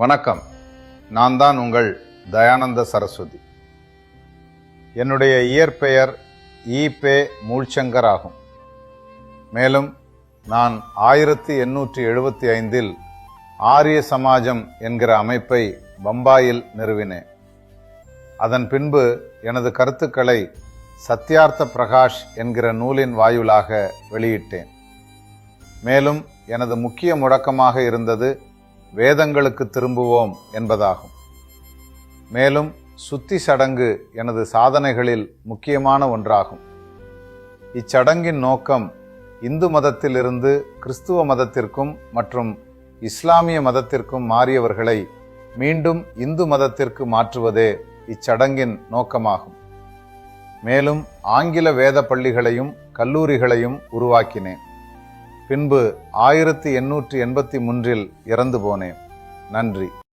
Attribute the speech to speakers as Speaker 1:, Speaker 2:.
Speaker 1: வணக்கம். நான் தான் உங்கள் தயானந்த சரஸ்வதி. என்னுடைய இயற்பெயர் ஈபே மூழ்சங்கர் ஆகும். மேலும் நான் ஆயிரத்தி எண்ணூற்றி எழுபத்தி ஐந்தில் ஆரிய சமாஜம் என்கிற அமைப்பை பம்பாயில் நிறுவினேன். அதன் பின்பு எனது கருத்துக்களை சத்யார்த்த பிரகாஷ் என்கிற நூலின் வாயிலாக வெளியிட்டேன். மேலும் எனது முக்கிய முழக்கமாக இருந்தது வேதங்களுக்கு திரும்புவோம் என்பதாகும். மேலும் சுத்தி சடங்கு எனது சாதனைகளில் முக்கியமான ஒன்றாகும். இச்சடங்கின் நோக்கம் இந்து மதத்திலிருந்து கிறிஸ்துவ மதத்திற்கும் மற்றும் இஸ்லாமிய மதத்திற்கும் மாறியவர்களை மீண்டும் இந்து மதத்திற்கு மாற்றுவதே இச்சடங்கின் நோக்கமாகும். மேலும் ஆங்கில வேத பள்ளிகளையும் கல்லூரிகளையும் உருவாக்கினேன். பின்பு ஆயிரத்தி எண்ணூற்றி எண்பத்தி மூன்றில் இறந்து போனேன். நன்றி.